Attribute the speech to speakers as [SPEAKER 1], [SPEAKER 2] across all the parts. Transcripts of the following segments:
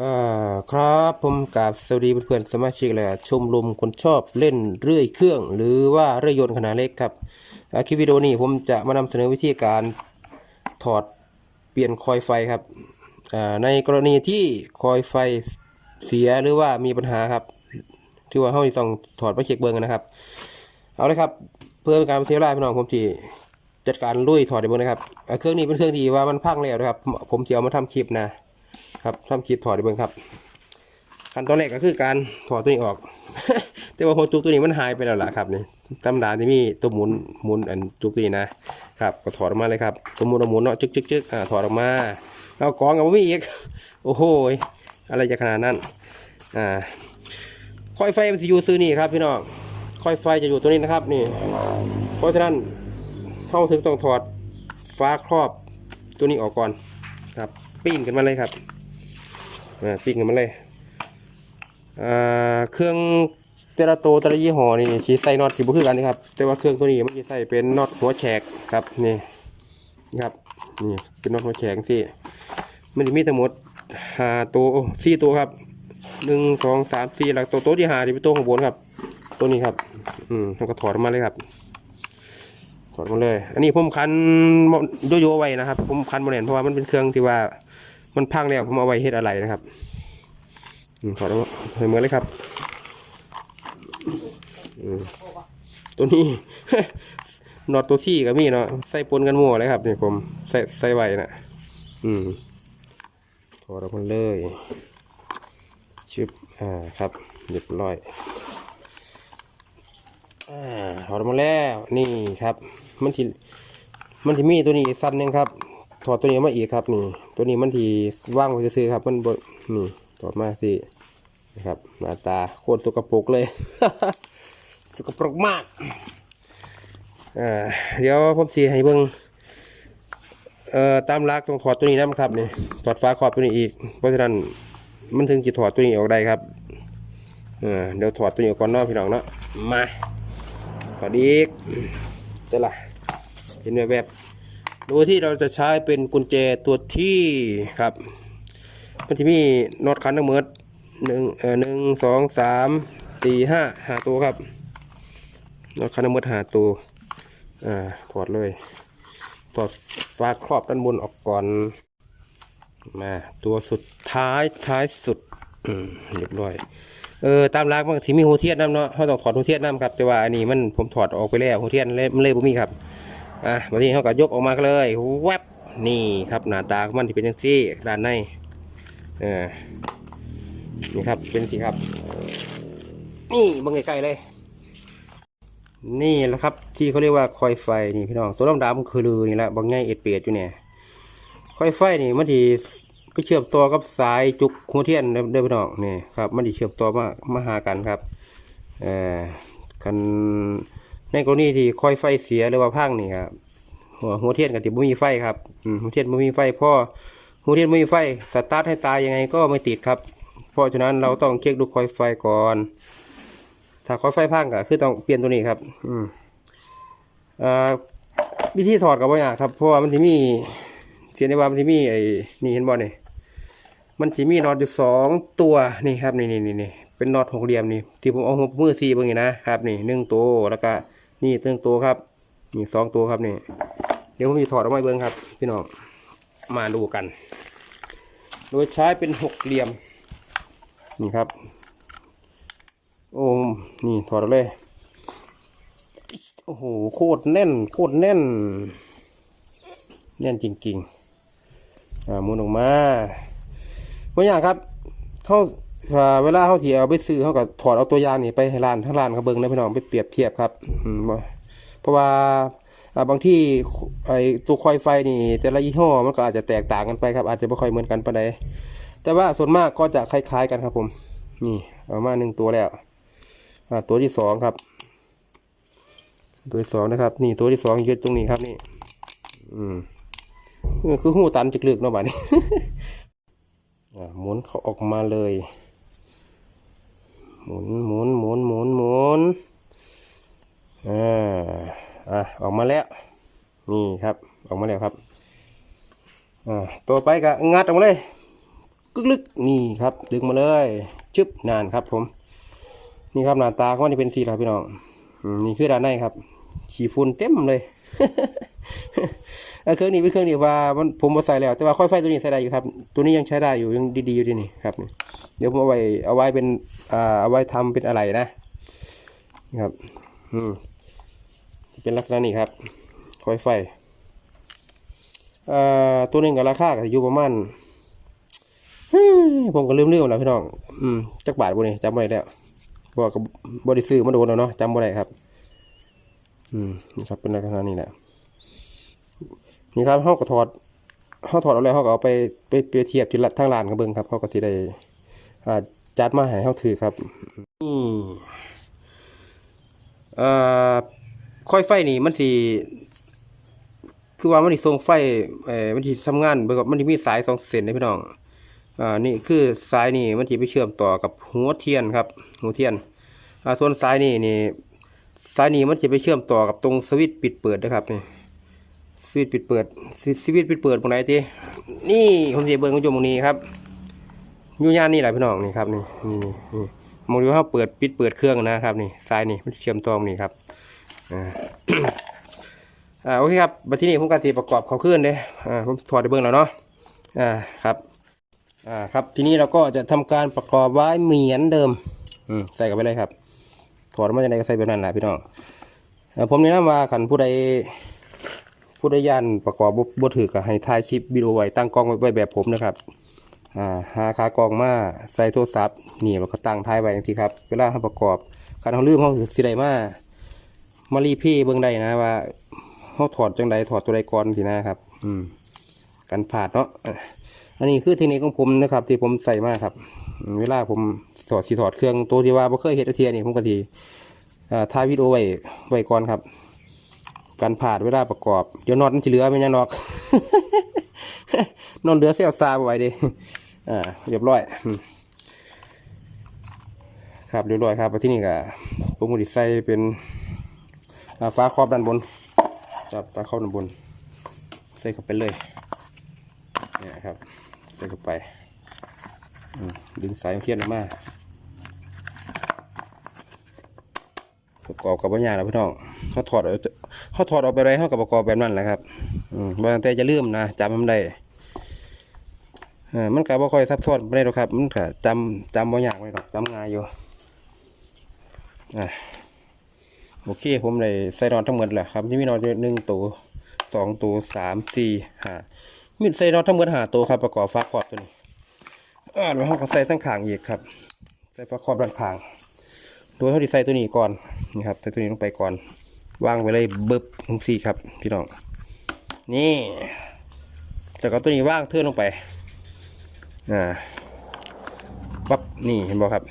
[SPEAKER 1] อ่าครับผมกับสวัสดีเพื่อนๆสมาชิกและชมรมคนชอบเล่นเรื่อยเครื่อง หรือว่าเรื่อยยนต์ขนาดเล็กครับคลิปวิดีโอนี้ผมจะมานำเสนอวิธีการถอดเปลี่ยนคอยไฟครับในกรณีที่คอยไฟเสียหรือว่ามีปัญหาครับ ที่ว่าเราต้องถอดมาเช็คเบิ้งกันนะครับ เอาเลยครับเพื่อเป็นการเสียเวลาพี่น้องผมที่จัดการลุยถอดในเบิ้งนะครับเครื่องนี้เป็นเครื่องที่ว่ามันพังแล้วนะครับผมจะเอามาทำคลิปนะ ครับทำคลิปถอดในเบิ้งครับขั้นตอนแรกก็คือการถอดตัวนี้ออก แต่ว่าหัวจุกตัวนี้มันหายไปแล้วล่ะครับนี่ตำราที่มีตัวหมุนหมุนอันจุกตัวนี้นะครับก็ถอดออกมาเลยครับตัวหมุนหมุนเนาะจึกจึกจึกอ่าถอดออกมาเอากองกับมีอีกโอ้โหอะไรจะขนาดนั้นอ่าคอยไฟมันจะอยู่ซื้อนี่ครับพี่น้องคอยไฟจะอยู่ตัวนี้นะครับนี่ เพราะฉะนั้นเราถึงต้องถอดฟ้าครอบตัวนี้ออกก่อนครับปีนขึ้นมาเลยครับ อ่าปีนขึ้นมาเลยอ่าเครื่องแต่ละตัวแต่ละยี่ห้อนี่ที่ใส่น็อตที่บ่คือกันนะครับ แต่ว่าเครื่องตัวนี้มันจะใส่เป็นน็อตหัวแฉกครับนี่นะครับนี่เป็นน็อตหัวแฉกที่มันจะมีทั้งหมดห้าตัวสี่ตัวครับหนึ่งสองสามสี่แล้วตัวตัวที่หาที่เป็นตัวข้างบนครับ ตัวนี้ครับ อืมแล้วก็ถอดมาเลยครับ ถอดมาเลย อันนี้ผมคันโยโย่ไว้นะครับ ผมคันโมเนนเพราะว่ามันเป็นเครื่องที่ว่า มันพังแล้วผมเอาไว้เฮ็ดอะไรนะครับอืมถอดออกมาใส่มือเลยครับตัวนี้น็อตตัวที่ก็มีเนาะใส่ปนกันมั่วเลยครับนี่ผมใส่ใส่ไว้นะอืมถอดออกมาเลยชึบอ่าครับเรียบร้อยอ่าถอดออกมาแล้วนี่ครับ มันที่มันที่มีตัวนี้สั้นหนึงครับ ถอดตัวนี้มาอีกครับนี่ ตัวนี้มันทีว่างไว้ซื้อครับ มันบนี่ถอดมาสินะครับหน้าตาโคตรสกปรกเลยสกปรกมากอ่าเดี๋ยวผมสีให้เบิ่งเอ่อตามลักต้องถอดตัวนี้นะครับนี่ถอดฝาครอบตัวนี้อีก เพราะฉะนั้นมันถึงจะถอดตัวนี้ออกได้ครับอ่าเดี๋ยวถอดตัวนี้ออกก่อนเนาะพี่น้องเนาะมาถอดอีกเจ้าล่ะเห็นไหมแบบ โดยที่เราจะใช้เป็นกุญแจตัวที่ครับ มันจะมีน็อตคันทั้งหมดหนึ่งเอ่อหนึ่งสองสามสี่ห้าหาตัวครับน็อตคันทั้งหมดหาตัวอ่าถอดเลยถอดฝาครอบด้านบนออกก่อนมาตัวสุดท้ายท้ายสุดเรียบร้อยเออตามหลักมันที่มีหัวเทียนน้ำเนาะเขาต้องถอดหัวเทียนน้ำครับแต่ว่าอันนี้มันผมถอดออกไปแล้วหัวเทียนเลยมันเลยบ่มีครับ อะวันนี้เขาก็ยกออกมาเลยแวบนี่ครับหน้าตาของมันที่เป็นยังซี่ด้านในเออนี่ครับเป็นสีครับ นี่บังใกล้ๆเลย นี่แหละครับ ที่เขาเรียกว่าคอยไฟนี่พี่น้องตัวดำๆคือลือนี่แหละบางง่ายเอ็ดเปียดอยู่เนี่ยคอยไฟนี่มันที่ไปเชื่อมต่อกับสายจุกหัวเทียนเด้พี่น้องนี่ครับ มันที่เชื่อมต่อมามาหากันครับเอ่อกัน ในกรณีที่คอยไฟเสียหรือว่าพังนี่ครับหัวหัวเทียนกับติบ่มีไฟครับหัวเทียนบ่มีไฟพ่อหัวเทียนบ่มีไฟสตาร์ทให้ตายยังไงก็ไม่ติดครับ เพราะฉะนั้นเราต้องเช็คดูคอยไฟก่อน ถ้าคอยไฟพังก็คือต้องเปลี่ยนตัวนี้ครับ อืมอ่าวิธีถอดกับว่ายากครับเพราะว่ามันจะมีเสียในว่ามันจะมีไอ้นี่เห็นบ่เนี่ยมันจะมีน็อตอยู่สองตัวนี่ครับนี่นี่นี่เป็นน็อตหกเหลี่ยมนี่ที่ผมเอาหัวมือซีบิ่งนี่นะครับ นี่หนึ่งตัวแล้วก็ นี่หนึ่งตัวครับนี่สองตัวครับนี่เดี๋ยวผมจะถอดออกมาเบิ่งครับ พี่น้องมาดูกัน โดยใช้เป็นหกเหลี่ยม นี่ครับ โอ้นี่ถอดเลยโอ้โหโคตรแน่น โคตรแน่น แน่นจริงๆอ่าหมุนออกมาบางอย่างครับเขา อ่าเวลาเขาที่เอาไปซื้อเขาก็ถอดเอาตัวยางนี่ไปให้ร้านทั้งร้านเขาเบิ้งนะพี่น้องไปเปรียบเทียบครับเพราะว่าบางที่ไอตัวคอยไฟนี่แต่ละยี่ห้อมันก็อาจจะแตกต่างกันไปครับ อาจจะไม่ค่อยเหมือนกันปานใดแต่ว่าส่วนมากก็จะคล้ายๆกันครับผม นี่เอามาหนึ่งตัวแล้วตัวที่สองครับ ตัวที่สองนะครับ นี่ตัวที่สองยึดตรงนี้ครับนี่ อืมคือหูตันจิกลึกเนาะบ้านี้อ่าหมุนเขาออกมาเลย หมุนหมุนหมุนหมุนหมุนอ่าอะออกมาแล้วนี่ครับออกมาแล้วครับอ่าตัวไปก็งัดออกมาเลยกึกลึกนี่ครับ ดึงมาเลยชึบนานครับผม นี่ครับหน้าตาเขาจะเป็นสีครับพี่น้องนี่คือด้านในครับ ฉีฝุ่นเต็มเลยเครื่องนี้เป็นเครื่องที่ว่ามันผมมาใส่แล้ว แต่ว่าค่อยไฟตัวนี้ใช้ได้อยู่ครับ ตัวนี้ยังใช้ได้อยู่ยังดีๆอยู่ดีนี่ครับ เดี๋ยวผมเอาไว้เอาไว้เป็นอ่าเอาไว้ทำเป็นอะไรนะครับ อืมเป็นลักษณะนี้ครับ ค่อยไฟอ่าตัวหนึงกับราคาก็อยู่ประมาณผมก็ลืมเรื่องแล้วพี่น้อง อืมจักบาทบุนี่จำไม่ได้แล้วบอกกับบริซื้อมาโดนแล้วเนาะจำไม่ได้ครับ อืมนี่ครับเป็นลักษณะนี้แหละนี่ครับเขาก็ถอดเขาถอดเอาแล้วเขาก็เอาไปไปเปรียบเทียบที่ละทางร้านกับเบิ้งครับเขาก็สิได้อ่าจัดมาให้เขาถือครับนี่อ่าค่อยไฟนี่มันสิคือว่ามันสิส่งไฟเอ่อมันสิทำงานเบิ่งมันสิมีสายสองเส้นนะพี่น้องอ่านี่คือสายนี่มันจะไปเชื่อมต่อกับหัวเทียนครับ หัวเทียนอ่าส่วนสายนี่นี่ สายนี่มันจะไปเชื่อมต่อกับตรงสวิตช์ปิดเปิดนะครับนี่สวิตช์ปิดเปิดสวิตช์ปิดเปิดตรงไหนทีนี่ผมจะเบิ่งคุณผู้ชมตรงนี้ครับยู่ย่านนี่แหละพี่น้องนี่ครับนี่นี่นี่มองดูว่าเปิดปิดเปิดเครื่องนะครับนี่สายนี่มันเชื่อมต่อตรงนี้ครับอ่าอ่าโอเคครับบัดที่นี่ผมการตีประกอบเขาขึ้นเลยอ่าผมถอดได้เบิ่งแล้วเนาะอ่าครับอ่าครับทีนี้เราก็จะทำการประกอบไว้เหมือนเดิมอืมใส่กันไปเลยครับ ถอดมาจากไหนก็ใส่แบบนั้นแหละพี่น้องผมแนะนำว่าขันผู้ใดผู้ใดยานประกอบบ่บ่ถือก็ให้ถ่ายคลิปวิดีโอไว้ตั้งกล้องไว้แบบผมนะครับหาคากล้องมาใส่โทรศัพท์นี่แล้วก็ตั้งถ่ายไว้อย่างที่ครับเวลาเราประกอบการเราลืมเขาสิได้มามารีพี่เบิ่งได้นะว่าเขาถอดจังใดถอดตัวใดก่อนสินะครับ อืมกันผาดเนาะอันนี้คือเทคนิคของผมนะครับ ที่ผมใส่มากครับ เวลาผมถอดสีถอดเครื่องตัวที่ว่าบ่เคยเฮ็ดเทียนี่ผมก็ทีอ่าถ่ายวิดีโอไว้ไว้ก่อนครับ การผ่าดเวลาประกอบเดี๋ยวน็อตมันเหลือไม่ยังนอกนอนเหลือเสี้ยวซาไว้ดิอ่าเรียบร้อยครับเรียบร้อยครับที่นี่ก็ผมก็สิใส่เป็นฟ้าครอบด้านบนครับฟ้าครอบด้านบน ใส่เข้าไปเลยเนี่ยครับ ใส่เข้าไป ดึงสายของเทียนออกมาประกอบกับปัญญางนะพี่น้องเขาถอดเอาเขาถอดออกไปไรเขากับประกอบแบบนั้นแหละครับบางแต่จะลืมนะจำมันได้มันก็บ่ค่อยซับซ้อนไม่ได้หรอกครับ มันก็จำจำบ่ยากไม่หรอกจำง่ายอยู่อโอเคผมเลยใส่นอนทั้งหมดแหละครับที่มีนอนอยู่หนึ่งตัวสองตัวสามสี่ห้ามีใส่นอตทั้งหมดห้าตัวครับประกอบฟ้าครอบตัวนี้ อ่าแล้วเราก็ใส่ทั้งขางอีกครับ ใส่ฟ้าครอบด้านขาง โดยเขาดีใส่ตัวนี้ก่อนนี่ครับใส่ตัวนี้ลงไปก่อน วางไว้เลยเบิบลงสี่ครับ พี่น้อง นี่แล้วก็ตัวนี้ว่างเทือนลงไป อ่า ปั๊บ นี่เห็นบ่ครับ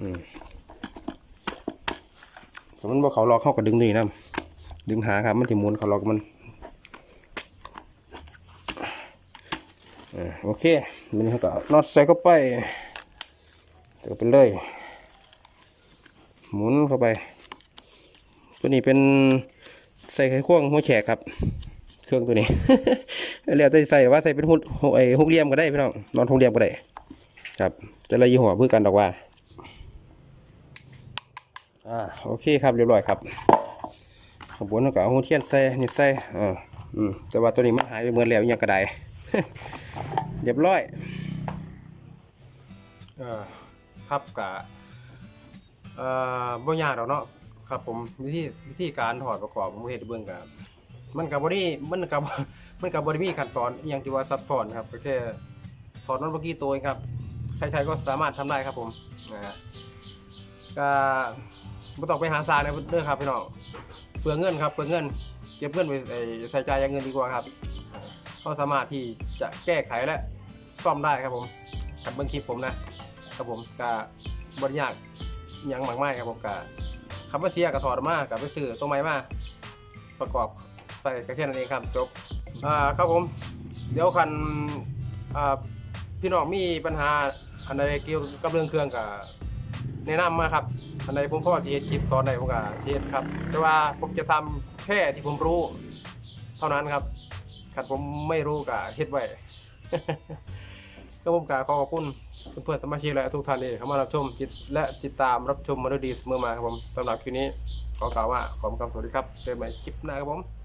[SPEAKER 1] อืมสมมติว่าเขาล็อกเข้ากับดึงนี้นะดึงหาครับ มันถึงมุนเขาล็อกมัน อ่าโอเคมันเขาก็น็อตใส่เข้าไปเติมไปเลย หมุนเข้าไป ตัวนี้เป็นใส่ไขควงหัวแฉกครับ เครื่องตัวนี้แล้วแต่ใส่ว่าใส่เป็นหุกไอ้หกเหลี่ยมก็ได้พี่น้องนอนหกเหลี่ยมก็ได้ ครับ แต่ละยี่ห้อเพื่อกันดอกว่าอ่าโอเคครับเรียบร้อยครับขบวนก็เอาหัวเทียนใส่นี่ใส่อ่าอืมแต่ว่าตัวนี้มันหายไปเมื่อแล้วอหยังกระได เรียบร้อยเออครับกะเอ่อบ่ยากดอกเนาะครับ ผมวิธีวิธีการถอดประกอบผมเฮ็ดเบิ่งกับมันกับบ่ได้มันกับมันกับบ่ได้มีขั้นตอนอหย่างที่ว่าซับซ้อนครับก็แค่ถอดน็อตเมื่อกี้ตัวเองครับใครๆก็สามารถทำได้ครับผมนะฮะก็บ่ต้องไปหาซาเลยเด้อครับพี่น้องเปลืองเงินครับเปลืองเงินเก็บเงินไปใส่ใจายอย่างเงินดีกว่าครับ ก็สามารถที่จะแก้ไขและซ่อมได้ครับผมกับเบื้องคลิปผมนะครับผมกะบริยากอิหยังมากมายครับผมกะคำว่าเสียกับถอดมากกับไปซื้อตัวไม้มาประกอบใส่ก็แค่นั้นเองครับจบอ่าครับผมเดี๋ยวคันอ่าพี่น้องมีปัญหาอันใดเกี่ยวกับเรื่องเครื่องกับแนะนำมาครับอันใดผมพ่อที่คลิปสอนใดผมก็เฮ็ดครับ แต่ว่าผมจะทำแค่ที่ผมรู้ เท่านั้นครับ ขัดผมไม่รู้กะเฮ็ดไว้ก็ผมกาขอขอบคุณเพื่อนสมาชิกและทุกท่านที่เข้ามารับชมติดและติดตามรับชมมาด้วยดีเสมอมาครับผมสำหรับคลิปนี้ขอกล่าวว่าขอบคุณครับสวัสดีครับเจอกันใหม่คลิปหน้าครับผม